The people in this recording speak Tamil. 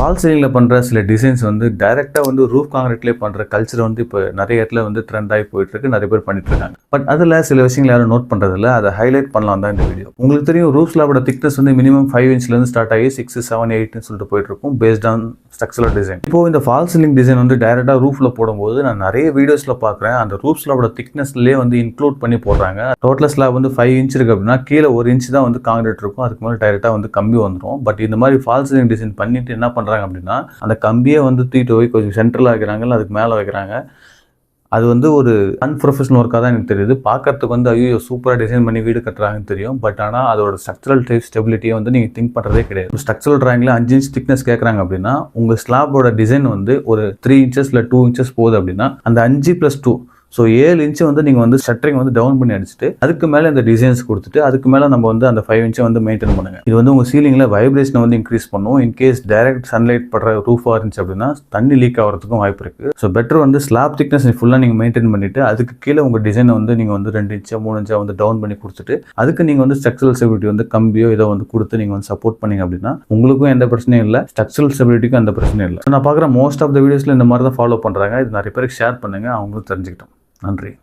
ஃபால் சீலிங்கில் பண்ணுற சில டிசைன்ஸ் வந்து டைரெக்டாக வந்து ரூஃப் காங்கிரீட்லேயே பண்ணுற கல்ச்சர் வந்து இப்போ நிறைய இடத்துல வந்து ட்ரெண்ட் ஆகி போயிட்டு நிறைய பேர் பண்ணிட்டு இருக்காங்க பட் அதில் சில விஷயங்கள் யாரும் நோட் பண்ணுறதில்ல அதை ஹைலைட் பண்ணலாம் தான் இந்த வீடியோ உங்களுக்கு தெரியும் ரூஃப் ஸ்லாபோட திக்னஸ் வந்து மினிமம் ஃபைவ் இன்ச்லேருந்து ஸ்டார்ட் ஆகி சிக்ஸ் செவன் எயிட்னு சொல்லிட்டு போயிட்டு இருக்கும் பேஸ்ட் ஆன் ஸ்ட்ரக்சரல் டிசைன் இப்போ இந்த ஃபால் சீலிங் டிசைன் வந்து டைரெக்டாக ரூஃபில் போடும்போது நான் நிறைய வீடியோஸில் பார்க்குறேன். அந்த ரூஃப் ஸ்லாபோட திக்னஸ்லேயே வந்து இன்க்ளூட் பண்ணி போடுறாங்க. டோட்டல் ஸ்லாப் வந்து ஃபைவ் இன்ச் இருக்குது அப்படின்னா கீழே ஒரு இன்ச் தான் வந்து காங்கிரீட் இருக்கும். அதுக்கு மேலே டைரெக்டாக வந்து கம்மி வந்துடும் பட் இந்த மாதிரி ஃபால் சீலிங் டிசைன் பண்ணிட்டு என்ன பண்ணுறாங்க அப்படின்னா அந்த கம்பியை வந்து தூக்கிட்டு போய் கொஞ்சம் சென்ட்ரலாக வைக்கிறாங்கல்ல அதுக்கு மேலே வைக்கிறாங்க. அது வந்து ஒரு அன்ப்ரொஃபஷனல் ஒர்க்காக தான் எனக்கு தெரியுது. பார்க்கறதுக்கு வந்து ஐயோ சூப்பராக டிசைன் பண்ணி வீடு கட்டுறாங்கன்னு தெரியும். பட் ஆனால் அதோட ஸ்ட்ரக்சரல் டைப் ஸ்டெபிலிட்டியை வந்து நீங்கள் திங்க் பண்ணுறதே கிடையாது. ஸ்ட்ரக்சரல் ட்ராயிங்கில் அஞ்சு இன்ச் திக்னஸ் கேட்குறாங்க அப்படின்னா உங்கள் ஸ்லாபோட டிசைன் வந்து ஒரு த்ரீ இன்ச்சஸ் இல்லை டூ இன்ச்சஸ் போகுது அப்படின்னா அந்த அஞ்சு ப்ளஸ் டூ ஸோ ஏழு இன்ச்சு வந்து நீங்கள் வந்து ஷட்டரிங் வந்து டவுன் பண்ணி அடிச்சுட்டு அதுக்கு மேலே இந்த டிசைன்ஸ் கொடுத்துட்டு அதுக்கு மேலே நம்ம வந்து அந்த ஃபைவ் இன்ச்சை வந்து மெயின்டைன் பண்ணுங்கள் இது வந்து உங்கள் சீலிங்கில் வைப்ரேஷனை வந்து இன்க்ரீஸ் பண்ணும். இன்கேஸ் டைரக்ட் சன்லைட் படுற ரூஃபாக இருந்துச்சு அப்படின்னா தண்ணி லீக் ஆகிறதுக்கும் வாய்ப்பு இருக்குது ஸோ பெட்டர் வந்து ஸ்லாப் திக்னஸ் ஃபுல்லாக நீங்கள் மெயின்டைன் பண்ணிட்டு அதுக்கு கீழே உங்கள் டிசைனை வந்து நீங்கள் வந்து ரெண்டு இன்ச்சா மூணு இன்ச்சா வந்து டவுன் பண்ணி கொடுத்துட்டு அதுக்கு நீங்கள் வந்து ஸ்ட்ரக்சரல் ஸ்டெபிலிட்டி வந்து கம்பியோ இதோ வந்து கொடுத்து நீங்கள் வந்து சப்போர்ட் பண்ணீங்க அப்படின்னா உங்களுக்கும் எந்த பிரச்சனையும் இல்லை. ஸ்ட்ரக்சரல் ஸ்டெபிலிட்டிக்கும் எந்த பிரச்சனையும் இல்லை. நான் பார்க்குற மோஸ்ட் ஆஃப் த வீடியோஸில் இந்த மாதிரி தான் ஃபாலோ பண்ணுறாங்க இது நிறைய பேருக்கு ஷேர் பண்ணுங்கள் அவங்களும் தெரிஞ்சுக்கிட்டோம். நன்றி.